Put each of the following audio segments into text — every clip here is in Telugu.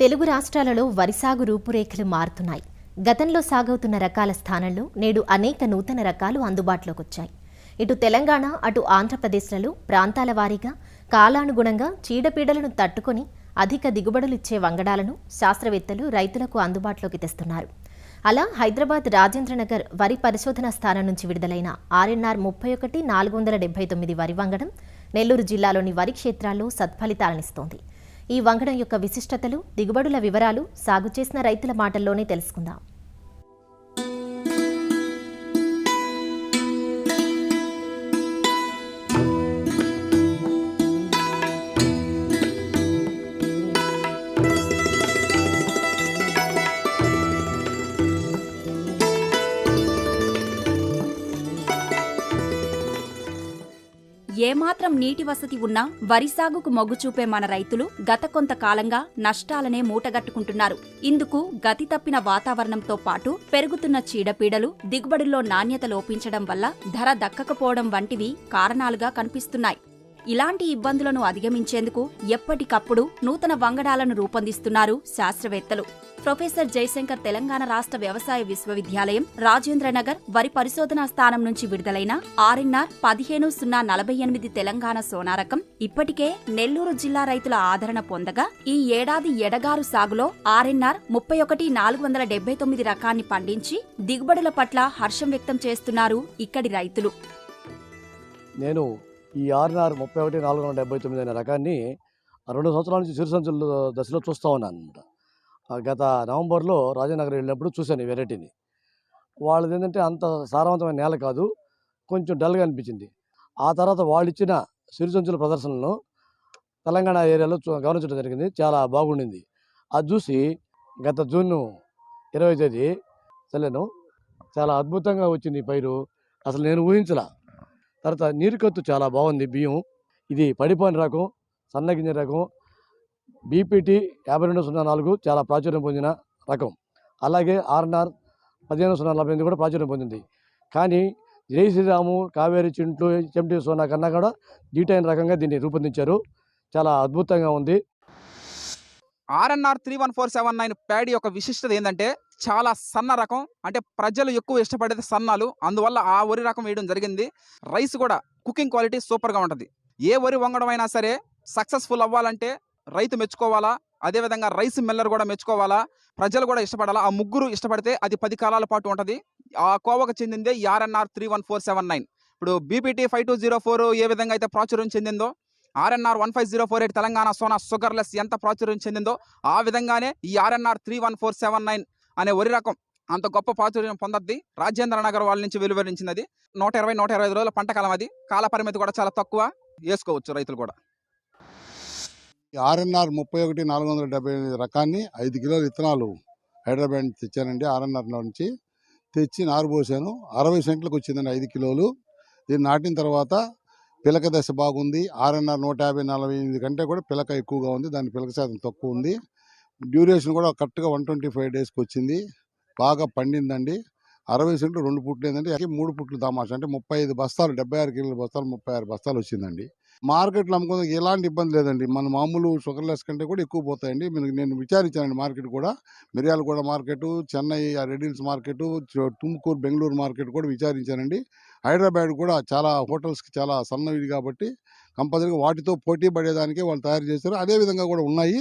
తెలుగు రాష్ట్రాలలో వరి సాగు రూపురేఖలు మారుతున్నాయి. గతంలో సాగవుతున్న రకాల స్థానంలో నేడు అనేక నూతన రకాలు అందుబాటులోకి వచ్చాయి ఇటు తెలంగాణ అటు ఆంధ్రప్రదేశ్లలో ప్రాంతాల వారీగా కాలానుగుణంగా చీడపీడలను తట్టుకొని అధిక దిగుబడులిచ్చే వంగడాలను శాస్త్రవేత్తలు రైతులకు అందుబాటులోకి తెస్తున్నారు. అలా హైదరాబాద్ రాజేంద్రనగర్ వరి పరిశోధన స్థానం నుంచి విడుదలైన ఆర్ఎన్ఆర్ ముప్పై ఒకటి నాలుగు వందల డెబ్బై తొమ్మిది వరి వంగడం నెల్లూరు జిల్లాలోని వరి క్షేత్రాల్లో సత్ఫలితాలనిస్తోంది. ఈ వంగడం యొక్క విశిష్టతలు దిగుబడుల వివరాలు సాగు చేసిన రైతుల మాటల్లోనే తెలుసుకుందాం. ఏమాత్రం నీటి వసతి ఉన్నా వరి సాగుకు మొగ్గు చూపే మన రైతులు గత కొంతకాలంగా నష్టాలనే మూటగట్టుకుంటున్నారు. ఇందుకు గతి తప్పిన వాతావరణంతో పాటు పెరుగుతున్న చీడపీడలు దిగుబడుల్లో నాణ్యత లోపించడం వల్ల ధర దక్కకపోవడం వంటివి కారణాలుగా కనిపిస్తున్నాయి. ఇలాంటి ఇబ్బందులను అధిగమించేందుకు ఎప్పటికప్పుడు నూతన వంగడాలను రూపొందిస్తున్నారు శాస్త్రవేత్తలు. ప్రొఫెసర్ జయశంకర్ తెలంగాణ రాష్ట్ర వ్యవసాయ విశ్వవిద్యాలయం రాజేంద్రనగర్ వరి పరిశోధనా స్థానం నుంచి విడుదలైన ఆర్ఎన్ఆర్ పదిహేను సున్నా నలభై ఎనిమిది తెలంగాణ సోనారకం ఇప్పటికే నెల్లూరు జిల్లా రైతుల ఆదరణ పొందగా ఈ ఏడాది ఎడగారు సాగులో ఆర్ఎన్ఆర్ ముప్పై ఒకటి నాలుగు వందల డెబ్బై తొమ్మిది రకాన్ని పండించి దిగుబడుల పట్ల హర్షం వ్యక్తం చేస్తున్నారు ఇక్కడి రైతులు. నేను ఈ ఆర్ఎన్ఆర్ ముప్పై ఒకటి నాలుగు వందల డెబ్బై తొమ్మిది అనే రకాన్ని రెండు సంవత్సరాల నుంచి సిరిసంచుల దశలో చూస్తూ ఉన్నాను అనమాట గత నవంబర్లో రాజనగర్ వెళ్ళినప్పుడు చూశాను ఈ వెరైటీని. వాళ్ళది ఏంటంటే అంత సారవంతమైన నేల కాదు కొంచెం డల్గా అనిపించింది. ఆ తర్వాత వాళ్ళు ఇచ్చిన సిరిసంచుల ప్రదర్శనలను తెలంగాణ ఏరియాలో చూ- గమనించడం జరిగింది. చాలా బాగుండింది. అది చూసి గత జూన్ ఇరవై తేదీ చల్లాను చాలా అద్భుతంగా వచ్చింది ఈ పైరు. అసలు నేను ఊహించలా. తర్వాత నీరుకత్తు చాలా బాగుంది బియ్యం. ఇది పడిపోయిన రకం సన్నగింజ రకం. బీపీటీ యాభై రెండు సున్నా నాలుగు చాలా ప్రాచుర్యం పొందిన రకం. అలాగే ఆర్ఎన్ఆర్ పదిహేను సున్నా నలభై ఎనిమిది కూడా ప్రాచుర్యం పొందింది. కానీ జై శ్రీరాము కావేరి చింట్లు చెంటి సోనా కన్నా కూడా డీటైన్ రకంగా దీన్ని రూపొందించారు. చాలా అద్భుతంగా ఉంది. RNR three one four seven nine paddy యొక్క విశిష్టత ఏంటంటే చాలా సన్న రకం. అంటే ప్రజలు ఎక్కువ ఇష్టపడేది సన్నాలు. అందువల్ల ఆ వరి రకం వేయడం జరిగింది. రైస్ కూడా కుకింగ్ క్వాలిటీ సూపర్గా ఉంటుంది. ఏ వరి వంగడం అయినా సరే సక్సెస్ఫుల్ అవ్వాలంటే రైతు మెచ్చుకోవాలా? అదేవిధంగా రైస్ మిల్లర్ కూడా మెచ్చుకోవాలా? ప్రజలు కూడా ఇష్టపడాలా? ఆ ముగ్గురు ఇష్టపడితే అది పది కాలాల పాటు ఉంటుంది. ఆ కోవకు చెందిందే RNR three one four seven nine. ఇప్పుడు BPT five two zero four ఏ విధంగా అయితే ప్రాచుర్యం చెందిందో RNR one five zero four eight Telangana Sona sugarless ఎంత ప్రాచుర్యం చెందిందో ఆ విధంగానే ఈ RNR three one four seven nine అనే వరి రకం అంత గొప్ప ప్రాచుర్యం పొందద్ది. రాజేంద్ర నగర్ వాళ్ళ నుంచి వెలువరించినది. నూట ఇరవై నూట ఇరవై రోజుల పంట కాలం అది. కాల పరిమితి కూడా చాలా తక్కువ. వేసుకోవచ్చు రైతులు కూడా. ఆర్ఎన్ఆర్ ముప్పై ఒకటి నాలుగు వందల డెబ్బై ఎనిమిది రకాన్ని ఐదు కిలోల విత్తనాలు హైదరాబాద్ నుంచి తెచ్చానండి. ఆర్ఎన్ఆర్ నుంచి తెచ్చి నారు పోసాను. అరవై సెంట్లకు వచ్చిందండి ఐదు కిలోలు. దీన్ని నాటిన తర్వాత పిలక దశ బాగుంది. ఆర్ఎన్ఆర్ నూట యాభై నలభై ఎనిమిది కంటే కూడా పిలక ఎక్కువగా ఉంది. దాని పిలక శాతం తక్కువ ఉంది. డ్యూరేషన్ కూడా కరెక్ట్గా వన్ ట్వంటీ ఫైవ్ డేస్కి వచ్చింది. బాగా పండిందండి. అరవై సెంట్లు రెండు పుట్లు ఏంటంటే అది మూడు పుట్లు దామాష అంటే ముప్పై ఐదు బస్తాలు డెబ్బై ఆరు కిలోల బస్తాలు ముప్పై ఆరు బస్తాలు వచ్చిందండి. మార్కెట్లో అమ్ముకోవడానికి ఎలాంటి ఇబ్బంది లేదండి. మన మామూలు షుగర్లెస్ కంటే కూడా ఎక్కువ పోతాయండి. మీకు నేను విచారించానండి మార్కెట్ కూడా. మిర్యాలగూడ మార్కెట్ చెన్నై ఆ మార్కెట్ తుమ్కూరు బెంగళూరు మార్కెట్ కూడా విచారించానండి. హైదరాబాద్ కూడా చాలా హోటల్స్కి చాలా సన్నవిది కాబట్టి కంపల్సరీగా వాటితో పోటీ పడేదానికే వాళ్ళు తయారు చేశారు. అదే విధంగా కూడా ఉన్నాయి.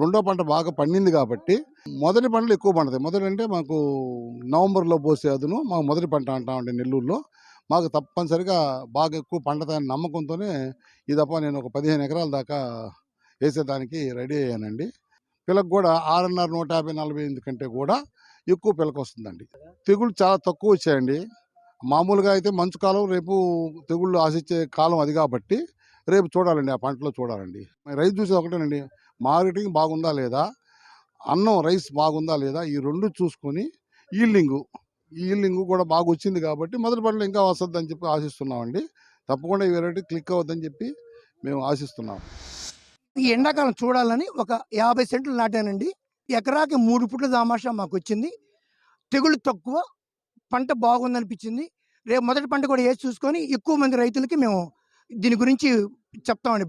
రెండో పంట బాగా పండింది కాబట్టి మొదటి పంటలు ఎక్కువ పండుతాయి. మొదటి అంటే మాకు నవంబర్లో పోసే అదును. మాకు మొదటి పంట అంటామండి నెల్లూరులో. మాకు తప్పనిసరిగా బాగా ఎక్కువ పండుతాయని నమ్మకంతోనే ఈ తప్ప నేను ఒక పదిహేను ఎకరాల దాకా వేసేదానికి రెడీ అయ్యానండి. పిల్లకు కూడా ఆరున్నర నూట యాభై నలభై ఎనిమిది కంటే కూడా ఎక్కువ పిల్లకి వస్తుందండి. తెగుళ్ళు చాలా తక్కువ వచ్చాయండి. మామూలుగా అయితే మంచు కాలం రేపు తెగుళ్ళు ఆశించే కాలం అది కాబట్టి రేపు చూడాలండి ఆ పంటలో చూడాలండి. రైతు చూసేది ఒకటేనండి మార్కెటింగ్ బాగుందా లేదా అన్నం రైస్ బాగుందా లేదా ఈ రెండు చూసుకొని ఈల్డింగు. ఈల్డింగు కూడా బాగా వచ్చింది కాబట్టి మొదటి పంటలు ఇంకా వస్తుందని చెప్పి ఆశిస్తున్నామండి. తప్పకుండా ఈ వెరైటీ క్లిక్ అవుద్దని చెప్పి మేము ఆశిస్తున్నాం. ఈ ఎండాకాలం చూడాలని ఒక యాభై సెంట్లు నాటానండి. ఎకరాకి మూడు పుట్ల దామాషా మాకు వచ్చింది తెగులు తక్కువ పంట బాగుందనిపించింది. రేపు మొదటి పంట కూడా వేసి చూసుకొని ఎక్కువ మంది రైతులకి మేము దీని గురించి చెప్తామండి.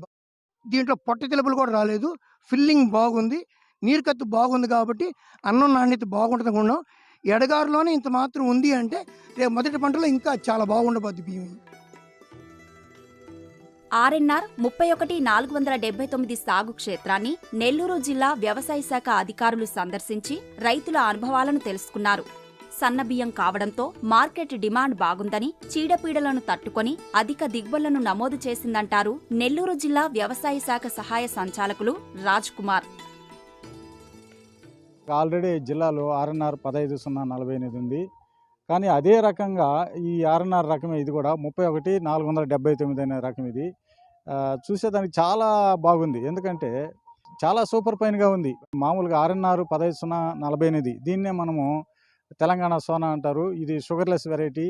దీంట్లో పొట్ట తెలుపులు కూడా రాలేదు. ఫిల్లింగ్ బాగుంది. నీరు కత్తు బాగుంది కాబట్టి అన్నం నాణ్యత బాగుంటుంది అనుకున్నాం. ఎడగారులోనే ఇంత మాత్రం ఉంది అంటే రేపు మొదటి పంటలో ఇంకా చాలా బాగుండబోద్ది బియ్యం. ఆర్ఎన్ఆర్ ముప్పై ఒకటి నాలుగు వందల డెబ్బై తొమ్మిది సాగు క్షేత్రాన్ని నెల్లూరు జిల్లా వ్యవసాయ శాఖ అధికారులు సందర్శించి రైతుల అనుభవాలను తెలుసుకున్నారు. సన్నబియ్యం కావడంతో మార్కెట్ డిమాండ్ బాగుందని చీడపీడలను తట్టుకొని అధిక దిగుబడులను నమోదు చేసిందంటారు నెల్లూరు జిల్లా వ్యవసాయ శాఖ సహాయ సంచాలకులు రాజ్ కుమార్ ఆల్రెడీ జిల్లాలో ఆర్ఎన్ఆర్ పదహైదు సున్నా నలభై ఎనిమిది ఉంది. కానీ అదే రకంగా ఈ ఆర్ఎన్ఆర్ రకమే ఇది కూడా ముప్పై ఒకటి నాలుగు వందల డెబ్బై తొమ్మిది అనే రకం ఇది. చూసేదానికి చాలా బాగుంది. ఎందుకంటే చాలా సూపర్ పైన్గా ఉంది. మామూలుగా ఆర్ఎన్ఆర్ పదహైదు సున్నా నలభై ఎనిమిది దీన్నే మనము తెలంగాణ సోనా అంటారు. ఇది షుగర్లెస్ వెరైటీ.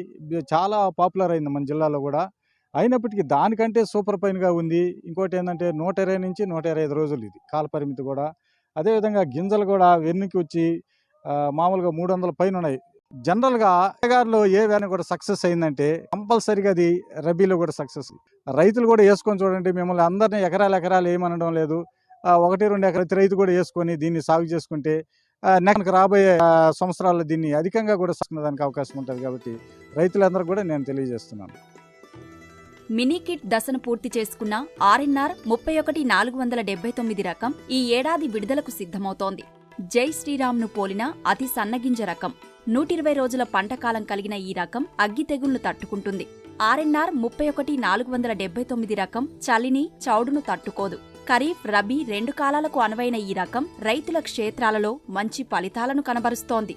చాలా పాపులర్ అయింది మన జిల్లాలో కూడా. అయినప్పటికీ దానికంటే సూపర్ పైన్గా ఉంది. ఇంకోటి ఏంటంటే నూట ఇరవై నుంచి నూట ఇరవై ఐదు రోజులు ఇది కాల పరిమితి కూడా. అదేవిధంగా గింజలు కూడా వెన్నుకి వచ్చి మామూలుగా మూడు వందల పైన ఉన్నాయి. జనరల్గా గారిలో ఏ వ్యాన్ కూడా సక్సెస్ అయిందంటే కంపల్సరీగా అది రబీలో కూడా సక్సెస్. రైతులు కూడా వేసుకొని చూడండి మిమ్మల్ని అందరినీ ఎకరాలు ఎకరాలు ఏమనడం లేదు. ఒకటి రెండు ఎకరాల రైతు కూడా వేసుకొని దీన్ని సాగు చేసుకుంటే నెక్స్ట్ రాబోయే సంవత్సరాల్లో దీన్ని అధికంగా కూడా దానికి అవకాశం ఉంటుంది కాబట్టి రైతులందరూ కూడా నేను తెలియజేస్తున్నాను. మినీ కిట్ దశను పూర్తి చేసుకున్న ఆర్ఎన్ఆర్ ముప్పై ఒకటి నాలుగు వందల డెబ్బై తొమ్మిది రకం ఈ ఏడాది విడుదలకు సిద్ధమవుతోంది. జై శ్రీరామ్ను పోలిన అతి సన్నగింజ రకం. నూటిరవై రోజుల పంటకాలం కలిగిన ఈ రకం అగ్గి తెగుళ్ళు తట్టుకుంటుంది. ఆర్ఎన్ఆర్ ముప్పై ఒకటి నాలుగు వందల డెబ్బై తొమ్మిది రకం చలిని చౌడును తట్టుకోదు. ఖరీఫ్ రబీ రెండు కాలాలకు అనువైన ఈ రకం రైతుల క్షేత్రాలలో మంచి ఫలితాలను కనబరుస్తోంది.